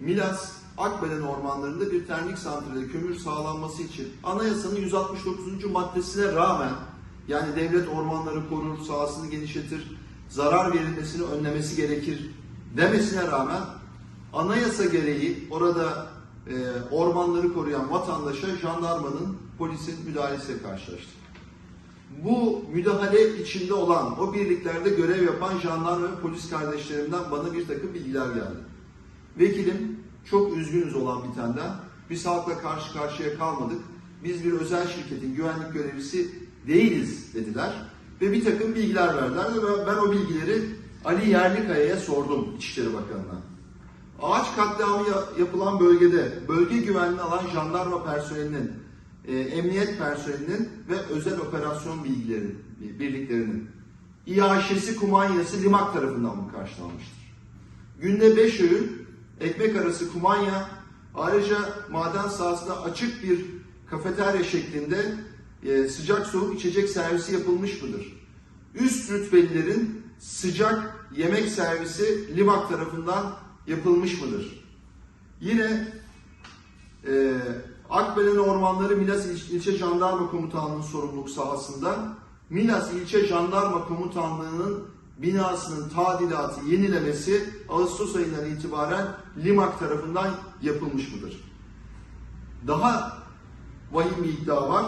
Milas Akbelen ormanlarında bir termik santrale kömür sağlanması için anayasanın 169. maddesine rağmen yani devlet ormanları korur, sahasını genişletir, zarar verilmesini önlemesi gerekir demesine rağmen anayasa gereği orada e, ormanları koruyan vatandaşa jandarmanın, polisin müdahalesiyle karşılaştı. Bu müdahale içinde olan, o birliklerde görev yapan jandarma ve polis kardeşlerimden bana bir takım bilgiler geldi. Vekilim çok üzgünüz olan bitenden. Biz halkla karşı karşıya kalmadık. Biz bir özel şirketin güvenlik görevlisi değiliz dediler. Ve bir takım bilgiler verdiler ve ben o bilgileri Ali Yerlikaya'ya sordum İçişleri Bakanı'na. Ağaç katliamı ya- yapılan bölgede bölge güvenliğini alan jandarma personelinin, e, emniyet personelinin ve özel operasyon bilgileri, birliklerinin İAŞ'si kumanyası Limak tarafından mı karşılanmıştır? Günde 5 öğün ekmek arası kumanya ayrıca maden sahasında açık bir kafeterya şeklinde e, sıcak soğuk içecek servisi yapılmış mıdır? Üst rütbelilerin sıcak yemek servisi Limak tarafından yapılmış mıdır? Yine e, Akbelen Ormanları Milas İl- İlçe Jandarma Komutanlığı'nın sorumluluk sahasında Milas İlçe Jandarma Komutanlığı'nın binasının tadilatı, yenilemesi Ağustos ayından itibaren Limak tarafından yapılmış mıdır? Daha vahim bir iddia var.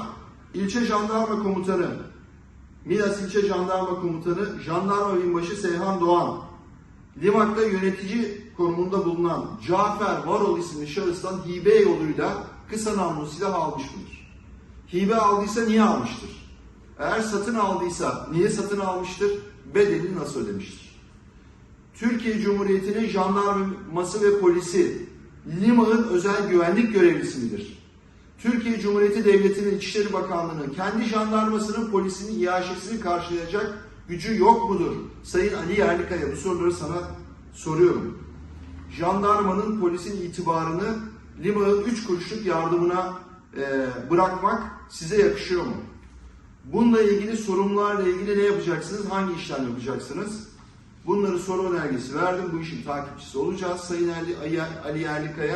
İlçe Jandarma Komutanı, Milas İlçe Jandarma Komutanı, Jandarma Binbaşı Seyhan Doğan, Limak'ta yönetici konumunda bulunan Cafer Varol isimli şahıstan hibe yoluyla kısa namlu silah almış mıdır? Hibe aldıysa niye almıştır? Eğer satın aldıysa niye satın almıştır? Bedelini nasıl ödemiştir? Türkiye Cumhuriyeti'nin jandarması ve polisi Limak'ın özel güvenlik görevlisi midir? Türkiye Cumhuriyeti Devleti'nin İçişleri Bakanlığı'nın kendi jandarmasının, polisinin iaşesini karşılayacak gücü yok mudur? Sayın Ali Yerlikaya bu soruları sana soruyorum. Jandarmanın, polisin itibarını Limak'ın üç kuruşluk yardımına e, bırakmak size yakışıyor mu? Bununla ilgili sorunlarla ilgili ne yapacaksınız? Hangi işlem yapacaksınız? Bunları soru önergesi verdim. Bu işin takipçisi olacağız. Sayın Ali, Ali Yerlikaya